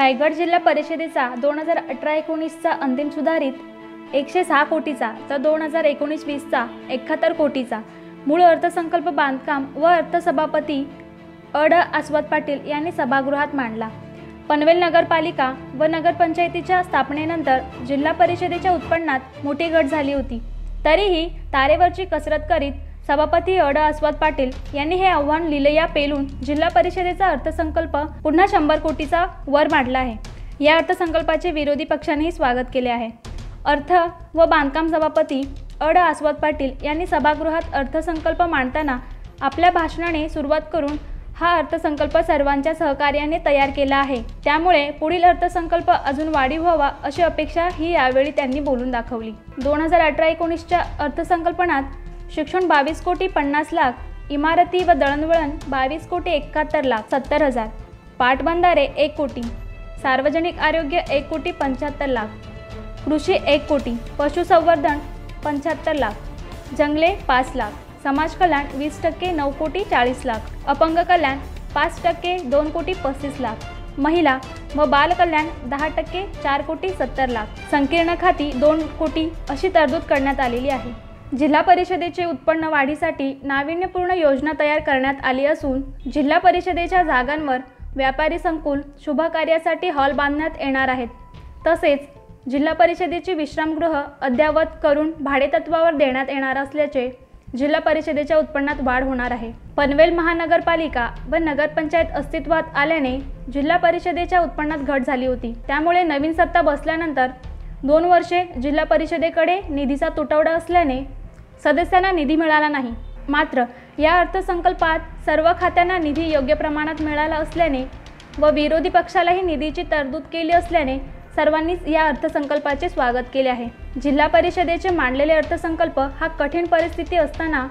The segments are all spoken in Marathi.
रायगड जिल्हा परिषदेचा दोन हजार अठरा एकोणीसचा अंतिम सुधारित एकशे सहा कोटीचा तर दोन हजार एकोणीस वीसचा एकाहत्तर कोटीचा. मूळ अर्थसंकल्प बांधकाम व अर्थसभापती अड आस्वाद पाटील यांनी सभागृहात मांडला. पनवेल नगरपालिका व नगरपंचायतीच्या स्थापनेनंतर जिल्हा परिषदेच्या उत्पन्नात मोठी घट झाली होती. तरीही तारेवरची कसरत करीत सभापती अड आस्वाद पाटील यांनी हे आव्हान लिलया पेलून जिल्हा परिषदेचा अर्थसंकल्प पुन्हा शंभर कोटीचा वर मांडला आहे. या अर्थसंकल्पाचे विरोधी पक्षांनीही स्वागत केले आहे. अर्थ व बांधकाम सभापती अड आस्वाद पाटील यांनी सभागृहात अर्थसंकल्प मांडताना आपल्या भाषणाने सुरुवात करून हा अर्थसंकल्प सर्वांच्या सहकार्याने तयार केला आहे. त्यामुळे पुढील अर्थसंकल्प अजून वाढीव व्हावा अशी अपेक्षा ही यावेळी त्यांनी बोलून दाखवली. दोन हजार अठरा एकोणीसच्या अर्थसंकल्पनात शिक्षण बावीस कोटी पन्नास लाख इमारती व दळणवळण बावीस कोटी एकाहत्तर लाख सत्तर हजार. पाटबंधारे एक कोटी सार्वजनिक आरोग्य एक कोटी पंच्याहत्तर लाख कृषी एक कोटी पशुसंवर्धन पंच्याहत्तर लाख जंगले पाच लाख समाज कल्याण वीस टक्के नऊ कोटी चाळीस लाख अपंग कल्याण पाच टक्के दोन कोटी पस्तीस लाख महिला व बाल कल्याण दहा टक्के चार कोटी सत्तर लाख. संकीर्ण खाती दोन कोटी अशी तरतूद करण्यात आलेली आहे. जिल्हा परिषदेचे उत्पन्न वाढीसाठी नाविन्यपूर्ण योजना तयार करण्यात आली असून जिल्हा परिषदेच्या जागांवर व्यापारी संकुल शुभकार्यासाठी हॉल बांधण्यात येणार आहेत. तसेच जिल्हा परिषदेची विश्रामगृह अद्ययावत करून भाडेतत्वावर देण्यात येणार असल्याचे जिल्हा परिषदेच्या उत्पन्नात वाढ होणार आहे. पनवेल महानगरपालिका व नगरपंचायत अस्तित्वात आल्याने जिल्हा परिषदेच्या उत्पन्नात घट झाली होती. त्यामुळे नवीन सत्ता बसल्यानंतर दोन वर्षे जिल्हा परिषदेकडे निधीचा तुटवडा असल्याने सदस्यांना निधी मिळाला नाही. मात्र या अर्थसंकल्पात सर्व खात्यांना निधी योग्य प्रमाणात मिळाला असल्याने व विरोधी पक्षालाही निधीची तरतूद केली असल्याने सर्वांनीच या अर्थसंकल्पाचे स्वागत केले आहे. जिल्हा परिषदेचे मांडलेले अर्थसंकल्प हा कठीण परिस्थिती असताना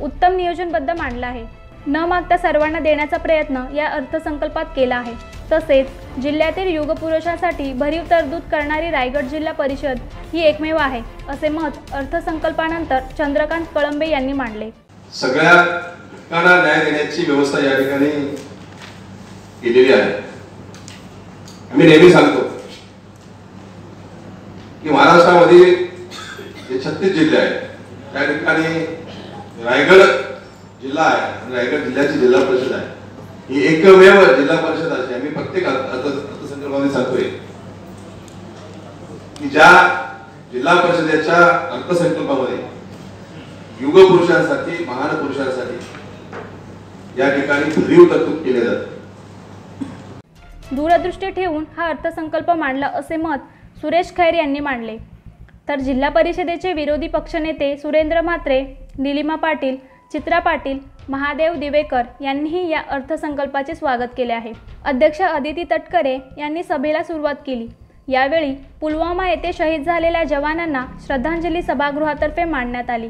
उत्तम नियोजनबद्ध मांडला आहे. न मागता सर्वांना देण्याचा प्रयत्न या अर्थसंकल्पात केला आहे. तसेच जिल्ह्यातील युगपुरुषांसाठी भरीव तरतूद करणारी रायगड जिल्हा परिषद ही एकमेव आहे असे मत अर्थसंकल्पानंतर चंद्रकांत कळंबे यांनी मांडले. सगळ्या घटकांना न्याय देण्याची व्यवस्था या ठिकाणी केलेली आहे. आम्ही नेहमी सांगतो की महाराष्ट्रामध्ये जे छत्तीस जिल्हे आहेत त्या ठिकाणी रायगड जिल्हा आहे रायगड जिल्ह्याची जिल्हा परिषद आहे. ही एकमेव जिल्हा परिषद अशी आम्ही प्रत्येक अर्थ- अर्थ- अर्थसंकल्पामध्ये सांगतोय की ज्या जिल्हा परिषदेच्या अर्थसंकल्पामध्ये युग पुरुषांसाठी महान पुरुषांसाठी या ठिकाणी भरीव तरतूद केले जाते. दूरदृष्टी ठेवून हा अर्थसंकल्प मांडला असे मत सुरेश खैर यांनी मांडले. तर जिल्हा परिषदेचे विरोधी पक्षनेते सुरेंद्र म्हात्रे निलिमा पाटील चित्रा पाटील महादेव दिवेकर यांनीही या अर्थसंकल्पाचे स्वागत केले आहे. अध्यक्ष अदिती तटकरे यांनी सभेला सुरुवात केली. यावेळी पुलवामा येथे शहीद झालेल्या जवानांना श्रद्धांजली सभागृहातर्फे मांडण्यात आली.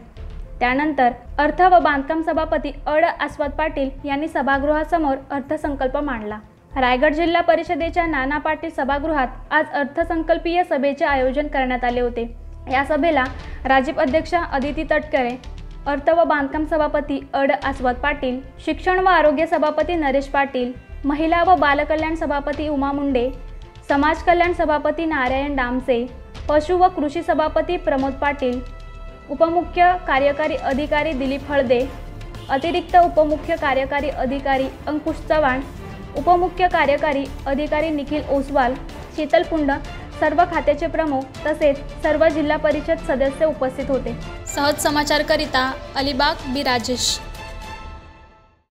त्यानंतर अर्थ व बांधकाम सभापती अड आस्वाद पाटील यांनी सभागृहासमोर अर्थसंकल्प मांडला. रायगड जिल्हा परिषदेच्या नाना पाटील सभागृहात आज अर्थसंकल्पीय सभेचे आयोजन करण्यात आले होते. या सभेला राजीव अध्यक्ष अदिती तटकरे अर्थ व बांधकाम सभापती अड आस्वाद पाटील शिक्षण व आरोग्य सभापती नरेश पाटील महिला व बालकल्याण सभापती उमा मुंडे समाज कल्याण सभापती नारायण डामसे पशु व कृषी सभापती प्रमोद पाटील उपमुख्य कार्यकारी अधिकारी दिलीप हळदे अतिरिक्त उपमुख्य कार्यकारी अधिकारी अंकुश चव्हाण उपमुख्य कार्यकारी अधिकारी निखिल ओसवाल शीतलकुंड सर्व खात्याचे प्रमुख तसेच सर्व जिल्हा परिषद सदस्य उपस्थित होते. सहज समाचारकरिता अलिबाग बी राजेश.